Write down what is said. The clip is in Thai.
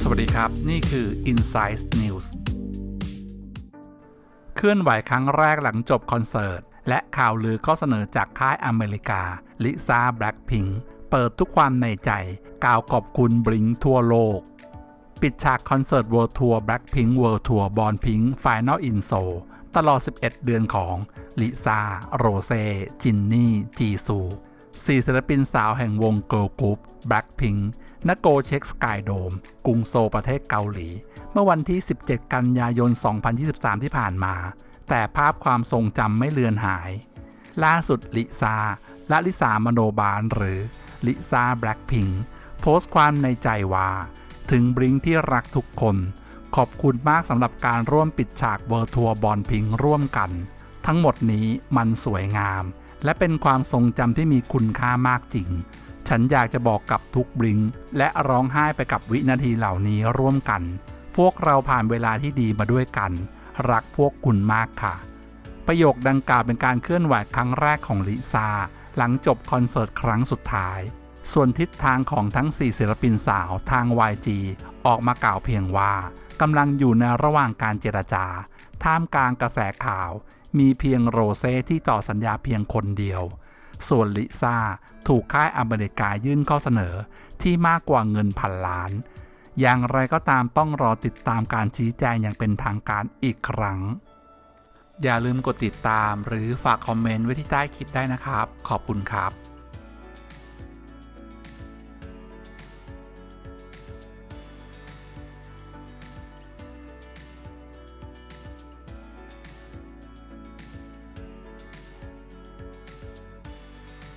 สวัสดีครับ นี่คือ Insight News เคลื่อนไหวครั้งแรกหลังจบคอนเสิร์ต และข่าวลือข้อเสนอจากค่ายอเมริกา ลิซ่าแบล็ p พิงเปิดทุกความในใจ กล่าวขอบคุณบริงทั่วโลก ปิดฉากคอนเสิร์ต World Tour Blackpink World Tour Born Pink Final in Seoul ตลอด 11 เดือนของลิซ่า โรเซ จินนี่ จีซู สี่ศิลปินสาวแห่งวงเกิร์ลกรุ๊ป Blackpink ณโกเช็คสกายโดม กรุงโซลประเทศเกาหลี เมื่อวันที่ 17 กันยายน 2023 ที่ผ่านมา แต่ภาพความทรงจำไม่เลือนหาย ล่าสุดลิซาและลิสามโนบาลหรือลิซาแบล็ p พิงโพสต์ความในใจว่า ถึงบริงที่รักทุกคน ขอบคุณมากสำหรับการร่วมปิดฉากเวอร์ทัวร์บอลพิงร่วมกัน ทั้งหมดนี้มันสวยงาม และเป็นความทรงจำที่มีคุณค่ามากจริง ฉันอยากจะบอกกับทุกบริง และร้องไห้ไปกับวินาทีเหล่านี้ร่วมกัน พวกเราผ่านเวลาที่ดีมาด้วยกัน รักพวกคุณมากค่ะ ประโยคดังกล่าวเป็นการเคลื่อนไหวครั้งแรกของลิซาหลังจบคอนเสิร์ตครั้งสุดท้าย ส่วนทิศทางของทั้ง 4 ศิลปินสาวทาง YG ออกมากล่าวเพียงว่ากำลังอยู่ในระหว่างการเจรจา ท่ามกลางกระแสข่าว มีเพียงโรเซ่ที่ต่อสัญญาเพียงคนเดียว ส่วนลิซ่าถูกค่ายอเมริกายื่นข้อเสนอที่มากกว่าเงินพันล้าน อย่างไรก็ตามต้องรอติดตามการชี้แจงอย่างเป็นทางการอีกครั้ง อย่าลืมกดติดตามหรือฝากคอมเมนต์ไว้ที่ใต้คลิปได้นะครับ ขอบคุณครับ